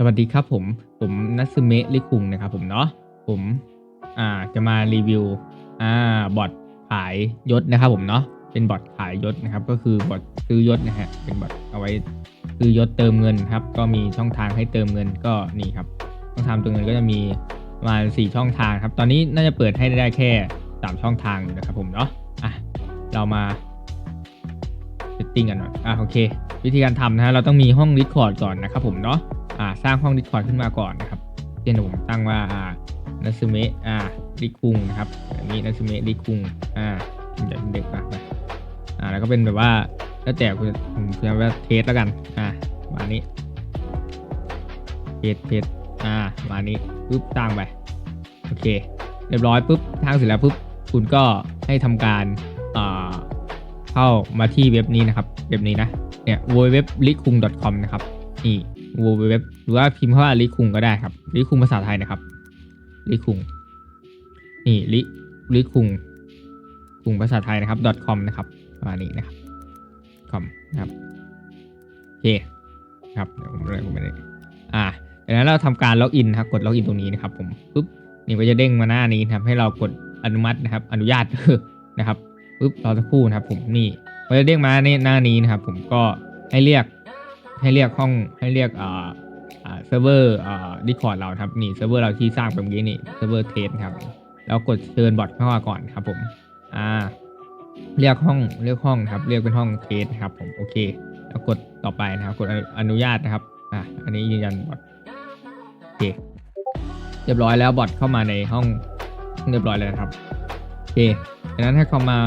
สวัสดีครับผม ผมนัทซึเมะลิคุงนะครับผมเนาะ ผมอ่าจะมารีวิวอ่าบอทขายยศนะครับผมเนาะ เป็นบอทขายยศนะครับ ก็คือบอทซื้อยศนะฮะ เป็นบอทเอาไว้ซื้อยศเติมเงินครับ ก็มีช่องทางให้เติมเงินก็นี่ครับ ช่องทางเติมเงินก็จะมีประมาณสี่ช่องทางครับ ตอนนี้น่าจะเปิดให้ได้แค่สามช่องทางนะครับผมเนาะ อะ เรามาเซตติ้งกันหน่อยอะโอเค วิธีการทำนะฮะ เราต้องมีห้อง Discord ก่อนนะครับผมเนาะ อ่าสร้างห้อง Discord ขึ้นมาก่อนนะครับเช่นผมตั้งว่าอ่านัซึเมะอ่าริคุงนะครับแบบนี้นัซึเมะริคุงอ่าเดี๋ยวเด็กมากไปอ่าแล้วก็เป็นแบบว่าแล้วแต่คุณผมจะว่าเทสแล้วกันอ่ามานี้เทสเทสอ่ามานี้ปุ๊บตั้งไปโอเค เรียบร้อยปุ๊บทางเสร็จแล้วปุ๊บคุณก็ให้ทำการอ่าเข้ามาที่เว็บนี้นะครับ เว็บนี้นะเนี่ย www.likung.com นะครับ นี่ www หรือว่าพิมพ์ว่าลิคุงก็ได้ครับลิคุงภาษาไทยนะครับลิคุงนี่ลิลิคุงคุงภาษาไทยนะครับ .com นะครับประมาณนี้นะครับ com นะครับโอเคครับเดี๋ยวผมเลยผมไปเลยอ่าจากนั้นเราทำการล็อกอินครับกดล็อกอินตรงนี้นะครับ ผมปุ๊บนี่ก็จะเด้งมาหน้านี้นะครับให้เรากดอนุมัตินะครับ อนุญาตนะครับปุ๊บรอสักครู่นะครับ ผมนี่พอจะเรียกมาในหน้านี้นะครับ ผมก็ให้เรียก ให้เรียกห้องให้เรียกอ่าอ่าเซิร์ฟเวอร์อ่าดิคอร์ดเราครับนี่เซิร์ฟเวอร์เราที่สร้างไปเมื่อกี้นี่เซิร์ฟเวอร์เทสครับแล้วกดเชิญบอทเข้ามาก่อนครับผมอ่าเรียกห้องเรียกห้องครับ เรียกเป็นห้องเทสนครับผมโอเค แล้วกดต่อไปนะครับ กดอนุญาตนะครับอ่าอันนี้ยืนยันบอทโอเคเรียบร้อยแล้วบอทเข้ามาในห้องเรียบร้อยแล้วครับโอเคจากนั้นให้เขามา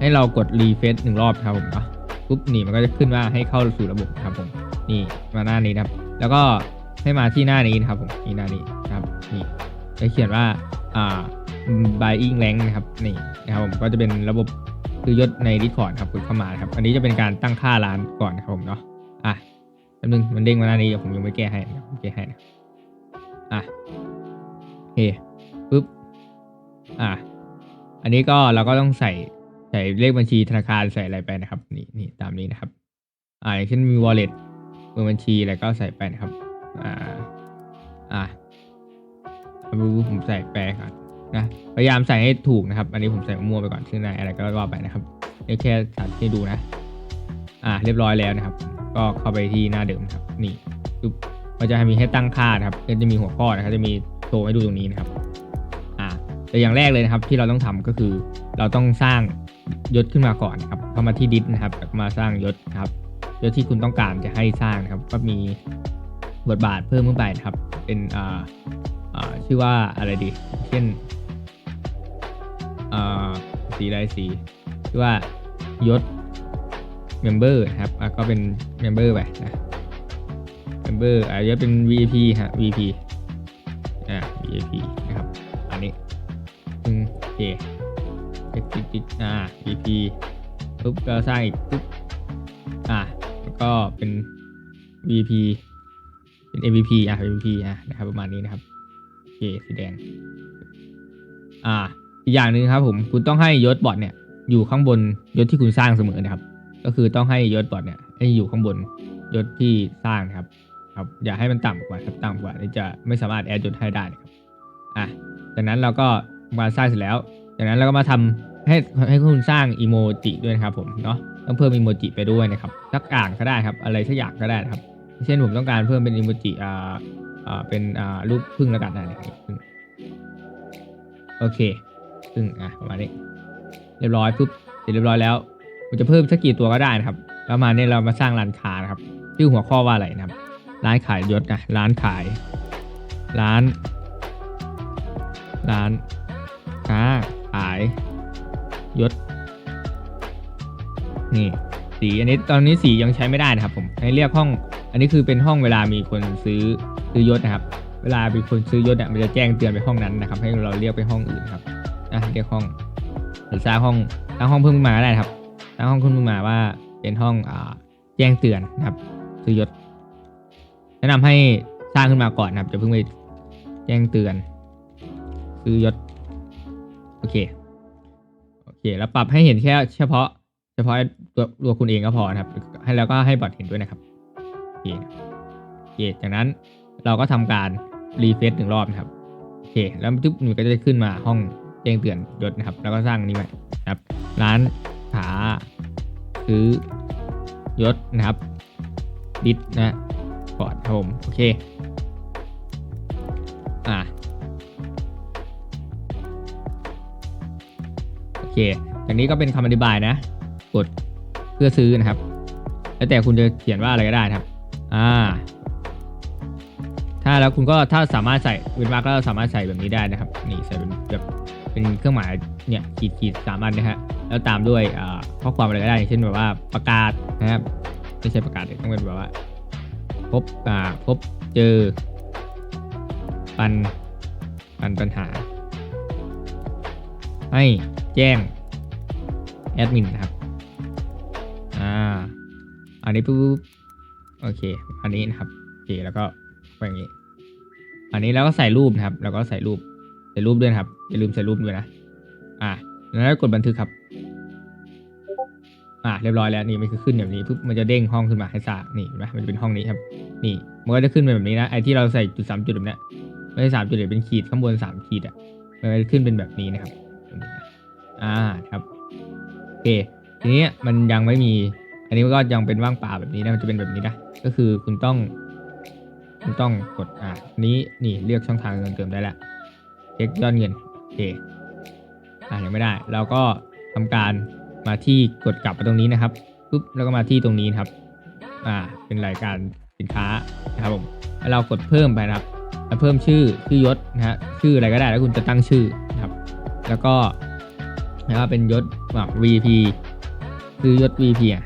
ให้เรากดรีเฟซหนึ่งรอบครับผมอะ ปุ๊บนี่มันก็จะขึ้นว่าให้เข้าสู่ระบบครับผมนี่มาหน้านี้นะครับ แล้วก็ให้มาที่หน้านี้นะครับผมนี่หน้านี้ครับนี่จะเขียนว่าอ่า buying rank นะครับนี่นะครับผมก็จะเป็นระบบคือยศใน Discord ครับกดเข้ามาครับ อันนี้จะเป็นการตั้งค่าร้านก่อนนะครับผมเนาะอะแป๊บนึงมันเด้งมาหน้านี้เดี๋ยวผมยังไม่แก้ให้นะผมแก้ให้นะอะโอเคปุ๊บอะอันนี้ก็เราก็ต้องใส่ ใส่เลขบัญชีธนาคารใส่อะไรไปนะครับ นี่นี่ตามนี้นะครับ อ่าอย่างเช่นมี wallet เบอร์บัญชีอะไรก็ใส่ไปนะครับ อ่า อ่าผมใส่แปลก่อนนะ พยายามใส่ให้ถูกนะครับ อันนี้ผมใส่มั่วไปก่อนชื่อนอะไรก็ว่าไปนะครับเดี๋ยวแค่สาธิตให้ดูนะ อ่า เรียบร้อยแล้วนะครับ ก็เข้าไปที่หน้าเดิมครับ นี่ปุ๊บมันจะมีให้ตั้งค่านะครับก็จะมีหัวข้อนะครับ จะมีโชว์ให้ดูตรงนี้นะครับ อ่าแต่อย่างแรกเลยนะครับ ที่เราต้องทำก็คือ เราต้องสร้าง ยศขึ้นมาก่อนครับเข้ามาที่ดิสนะครับมาสร้างยศครับยศที่คุณต้องการจะให้สร้างครับ ก็มีบทบาทเพิ่มขึ้นไปนะครับ เป็นอ่าอ่าชื่อว่าอะไรดี เช่นอ่าสีอะไรสีชื่อว่ายศ member นะครับก็เป็น member ไปนะ member อ่ายศเป็น VIP ฮะ VIP อ่า VIP นะครับ อันนี้อืมโอเค ติดติดติดอ่า VP ปุ๊บก็สร้างอีกปุ๊บอ่าแล้วก็เป็น VP เป็น MVP อะ MVP อะนะครับประมาณนี้นะครับโอเคสีแดง อ่า อีกอย่างหนึ่งครับผมคุณต้องให้ยศบอทเนี่ย อยู่ข้างบนยศที่คุณสร้างเสมอนะครับ ก็คือต้องให้ยศบอทเนี่ยให้อยู่ข้างบนยศที่สร้างครับ ครับ อย่าให้มันต่ำกว่าครับต่ำกว่าจะไม่สามารถแอดยศให้ได้นะครับอะจากนั้นเราก็มาสร้างเสร็จแล้ว จากนั้นเราก็มาทำให้ให้คุณสร้างอีโมจิด้วยนะครับผมเนาะต้องเพิ่มอีโมจิไปด้วยนะครับสักอ่างก็ได้ครับอะไรสักอย่างก็ได้นะครับ เช่นผมต้องการเพิ่มเป็นอีโมจิอ่าอ่าเป็นอ่ารูปพึ่งแล้วกันนะเนี่ยพึ่งโอเคพึ่งอะประมาณนี้เรียบร้อยปุ๊บเสร็จเรียบร้อยแล้วมันจะเพิ่มสักกี่ตัวก็ได้นะครับ แล้วมาเนี่ยเรามาสร้างร้านค้านะครับชื่อหัวข้อว่าอะไรนะครับ ร้านขายยศนะร้านขาย ร้าน ร้านค้าายยศ นี่ สีอันนี้ตอนนี้สียังใช้ไม่ได้นะครับ ผมให้เรียกห้อง อันนี้คือเป็นห้องเวลามีคนซื้อซื้อยศนะครับ เวลามีคนซื้อยศเนี่ยมันจะแจ้งเตือนไปห้องนั้นนะครับ ให้เราเรียกไปห้องอื่นครับนะเรียกห้องหรือสร้างห้องสร้างห้องเพิ่มขึ้นมาก็ได้ครับสร้างห้องขึ้นมาว่าเป็นห้องอ่าแจ้งเตือนนะครับ ซื้อยศ แนะนำให้สร้างขึ้นมาก่อนนะครับจะเพิ่งไปแจ้งเตือน ซื้อยศ โอเค โอเค แล้วปรับให้เห็นแค่เฉพาะ เฉพาะตัวตัวคุณเองก็พอนะครับ ให้แล้วก็ให้บอทเห็นด้วยนะครับโอเคโอเคจากนั้นเราก็ทำการรีเฟซหนึ่งรอบนะครับโอเค แล้วทุกมันก็จะขึ้นมาห้องแจ้งเตือนยศนะครับ แล้วก็สร้างนนี้ไว้นะครับ ร้านขาซื้อยศนะครับดิสนะก่อนครับผมโอเค เคอย่างนี้ก็เป็นคำอธิบายนะ กดเพื่อซื้อนะครับ แล้วแต่คุณจะเขียนว่าอะไรก็ได้ครับ อ่า ถ้าแล้วคุณก็ถ้าสามารถใส่เวนวรรคก็สามารถใส่แบบนี้ได้นะครับ นี่ใส่เป็นแบบเป็นเครื่องหมายเนี่ยขีดขีดสามอันนะฮะ แล้วตามด้วยข้อความอะไรก็ได้ เช่นแบบว่าประกาศนะครับ ไม่ใช่ประกาศต้องเป็นแบบว่า พบอ่าพบเจอ ปันปันปัญหา ให้แจ้งแอดมินนะครับ อ่า อันนี้ปุ๊บ โอเค อันนี้นะครับ โอเค แล้วก็ไปอย่างนี้ อันนี้แล้วก็ใส่รูปนะครับ แล้วก็ใส่รูป ใส่รูปด้วยครับ อย่าลืมใส่รูปด้วยนะ อ่า แล้วกดบันทึกครับ อ่า เรียบร้อยแล้ว นี่มันคือขึ้นแบบนี้ปุ๊บ มันจะเด้งห้องขึ้นมาให้ทราบนี่เห็นไหมมันจะเป็นห้องนี้ครับ นี่ มันก็จะขึ้นเป็นแบบนี้นะ ไอ้ที่เราใส่จุดสามจุดแบบเนี้ยไม่ใช่สามจุดเดี๋ยวเป็นขีดข้างบนสามขีดอะ มันจะขึ้นเป็นแบบนี้นะครับ อ่าครับโอเคทีนี้มันยังไม่มี อันนี้มันก็ยังเป็นว่างเปล่าแบบนี้นะมันจะเป็นแบบนี้นะก็คือคุณต้อง คุณต้องกดอ่านี้นี่เลือกช่องทางเงินเติมได้แล้วเช็คยอดเงินโอเคอ่ายังไม่ได้ เราก็ทำการมาที่กดกลับมาตรงนี้นะครับปุ๊บแล้วก็มาที่ตรงนี้นครับอ่าเป็นรายการสินค้านะครับผมแล้วเรากดเพิ่มไปนะครับเพิ่มชื่อชื่อยศนะฮะชื่ออะไรก็ได้แล้วคุณจะตั้งชื่อนะครับ แล้วก็ นะครับเป็นยศแบบ VP คือยศ VP อะ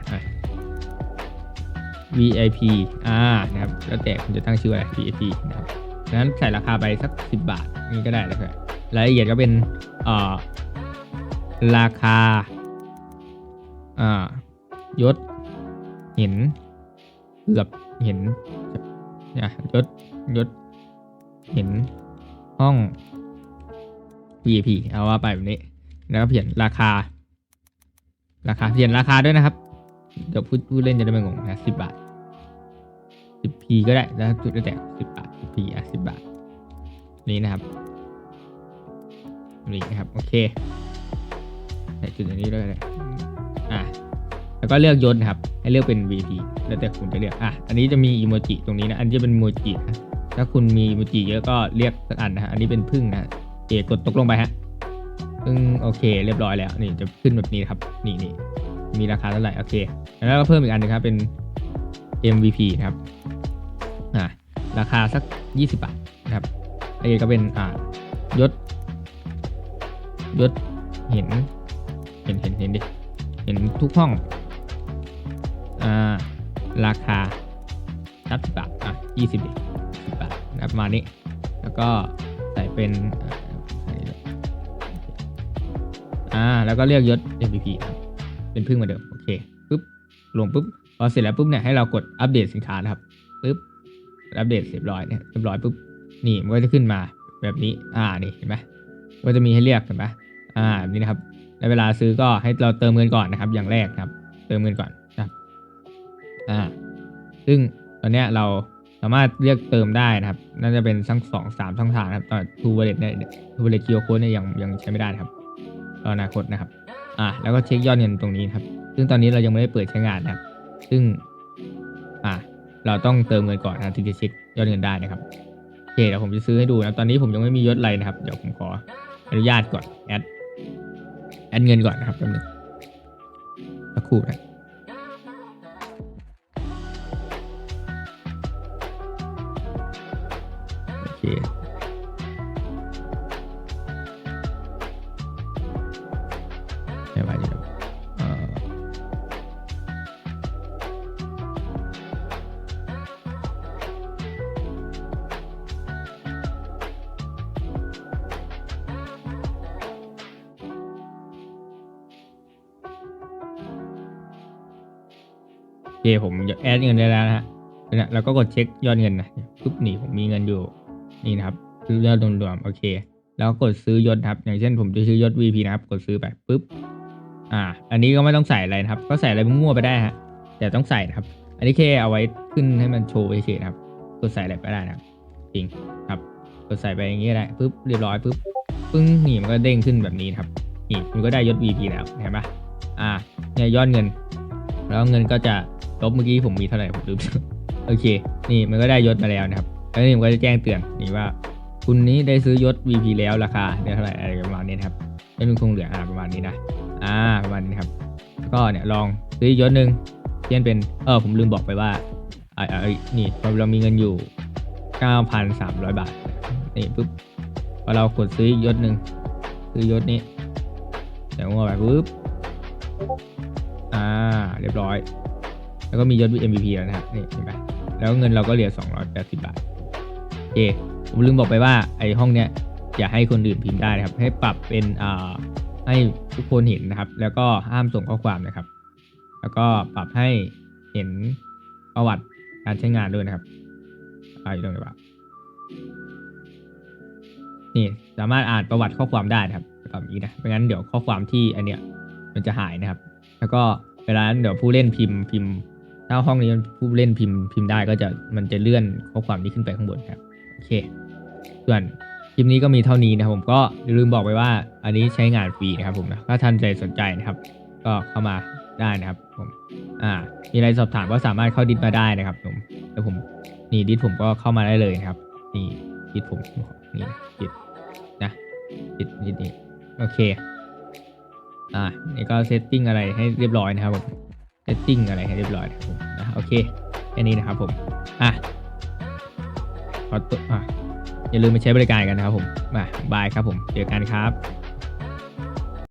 VIP อ่านะครับ แล้วแต่คุณจะตั้งชื่ออะไร VIP นะครับดังนั้นใส่ราคาไปสัก 10 บาทนี่ก็ได้แล้วครับรายละเอียดก็เป็นเอ่อราคาอ่ายศเห็นเกือบเห็นนี่ยยศยศเห็นห้อง VIP เอาว่าไปแบบนี้ แล้วก็เขียนราคา ราคาเขียนราคาด้วยนะครับ เดี๋ยวพูดพูดเล่นจะได้ไม่งงนะสิบบาทสิบพีก็ได้แล้วจุดได้แต่สิบบาทสิบพีอะสิบบาท นี่นะครับนี่นะครับ โอเคใส่จุดอันนี้ด้วยเลยอะแล้วก็เลือกยศนะครับ ให้เลือกเป็น VP แล้วแต่คุณจะเลือกอะอันนี้จะมีอีโมจิตรงนี้นะ อันนี้จะเป็นอีโมจินะถ้าคุณมีอีโมจิเยอะก็เรียกสักอันนะฮะอันนี้เป็นพึ่งนะโอกดตกลงไปฮะ พึ่งโอเค เรียบร้อยแล้ว นี่จะขึ้นแบบนี้ครับ นี่นี่มีราคาเท่าไหร่โอเค แล้วก็เพิ่มอีกอันหนึงครับเป็น MVP นะครับอ่าราคาสัก 20 บาทนะครับอันนี้ก็เป็นอ่ายศยศเห็น เห็นเห็นเห็นดิเห็นทุกห้องอ่าราคาสักสิบบาทอะยี่สิบดิสิบบาทประมาณนี้ แล้วก็ใส่เป็น อ่า แล้วก็เรียกยศ MVP ครับ เป็นพึ่งเหมาเดิม โอเคปุ๊บ ลงปุ๊บ พอเสร็จแล้วปุ๊บเนี่ย ให้เรากดอัปเดตสินค้านะครับปุ๊บ อัปเดตเรียบร้อยเนี่ย เรียบร้อยปุ๊บ นี่ มันก็จะขึ้นมาแบบนี้ อ่า นี่ เห็นไหมก็จะมีให้เรียกเห็นไหมอ่าแบบนี้นะครับ แล้วเวลาซื้อก็ให้เราเติมเงินก่อนนะครับ อย่างแรกครับ เติมเงินก่อนนะครับอ่า ซึ่งตอนเนี้ยเราสามารถเรียกเติมได้นะครับ น่าจะเป็นทั้งสองสามช่องทางนะครับตอนทูเวเลตเนี่ยทูเวเลตคิวโค้ดเนี่ยยังยังใช้ไม่ได้ครับ ตอนอนาคตนะครับ อ่าแล้วก็เช็คยอดเงินตรงนี้ครับ ซึ่งตอนนี้เรายังไม่ได้เปิดใช้งานนะครับ ซึ่ง อ่า เราต้องเติมเงินก่อนนะถึงจะเช็คยอดเงินได้นะครับโอเคเดี๋ยวผมจะซื้อให้ดูนะตอนนี้ผมยังไม่มียศอะไรนะครับเดี๋ยวผมขออนุญาตก่อนแอดแอดเงินก่อนนะครับแป๊บนึงสักครู่นะโอเค เคผมแอดเงินได้แล้วนะฮะนี่ยเราก็กดเช็คยอดเงินนะปุ๊บนี่ผมมีเงินอยู่นี่นะครับซื้อยอดรวมๆโอเค แล้วกดซื้อยศครับ อย่างเช่นผมจะซื้อยศ VP นะครับ กดซื้อไปปุ๊บอ่า อันนี้ก็ไม่ต้องใส่อะไรนะครับ ก็ใส่อะไรมั่วๆไปได้ฮะแต่ต้องใส่นะครับ อันนี้แค่เอาไว้ขึ้นให้มันโชว์เฉยๆครับ กดใส่อะไรไปได้นะครับ จริงครับ กดใส่ไปอย่างนี้ได้ปุ๊บเรียบร้อยปุ๊บปึ้งนี่มันก็เด้งขึ้นแบบนี้ครับนี่มันก็ได้ยศ VP แล้วเห็นปะอ่าเนี่ยยอดเงิน แล้วเงินก็จะลบเมื่อกี้ผมมีเท่าไหร่ผมลืมโอเค นี่มันก็ได้ยศมาแล้วนะครับแล้วนี่มันก็จะแจ้งเตือนนี่ว่า คุณนี้ได้ซื้อยศ VP แล้วราคาเท่าไหร่อะไรประมาณนี้นครับยังคงเหลืออ่าประมาณนี้นะอ่าประมาณนี้ครับก็เนี่ยลองซื้อยศหนึ่งเช่นเป็นเออผมลืมบอกไปว่าอ่าอ่าเอ้นี่เรามีเงินอยู่ 9,300 บาทนี่ปุ๊บพอเรากดซื้อยศหนึ่งซื้อยศนี้เดี๋ยวงอไปปุ๊บ อ่า เรียบร้อย แล้วก็มียศ MVP แล้วนะครับนี่เห็นไหมแล้วเงินเราก็เหลือ 280 บาทโอเคผมลืมบอกไปว่าไอห้องเนี้ยอย่าให้คนอื่นพิมพ์ได้นะครับ ให้ปรับเป็นอ่าให้ทุกคนเห็นนะครับ แล้วก็ห้ามส่งข้อความนะครับ แล้วก็ปรับให้เห็นประวัติการใช้งานด้วยนะครับอ่าอยู่ตรงไหนวะนี่สามารถอ่านประวัติข้อความได้นะครับปรับนี้นะไม่งั้นเดี๋ยวข้อความที่อันเนี้ยมันจะหายนะครับ แล้วก็เวลานั้นเดี๋ยวผู้เล่นพิมพ์พิมพ์ ถ้าห้องนี้ผู้เล่นพิมพ์พิมพ์ได้ก็จะมันจะเลื่อนข้อความนี้ขึ้นไปข้างบนครับโอเค ส่วนคลิปนี้ก็มีเท่านี้นะครับผมก็อย่าลืมบอกไปว่า อันนี้ใช้งานฟรีนะครับผมนะถ้าท่านใจสนใจนะครับ ก็เข้ามาได้นะครับผมอ่า มีอะไรสอบถามก็สามารถเข้าดิสมาได้นะครับผมแล้วผมนี่ดิสผมก็เข้ามาได้เลยนะครับ นี่ดิสผมนี่ดิสนะดิสดิสนี่โอเค อ่านี่ก็เซตติ้งอะไรให้เรียบร้อยนะครับผมเซตติ้งอะไรให้เรียบร้อยนะครับผมนะโอเคแค่นี้นะครับผมอะขอตัวอะอย่าลืมไปใช้บริการกันนะครับผมมาบายครับผมเจอกันครับ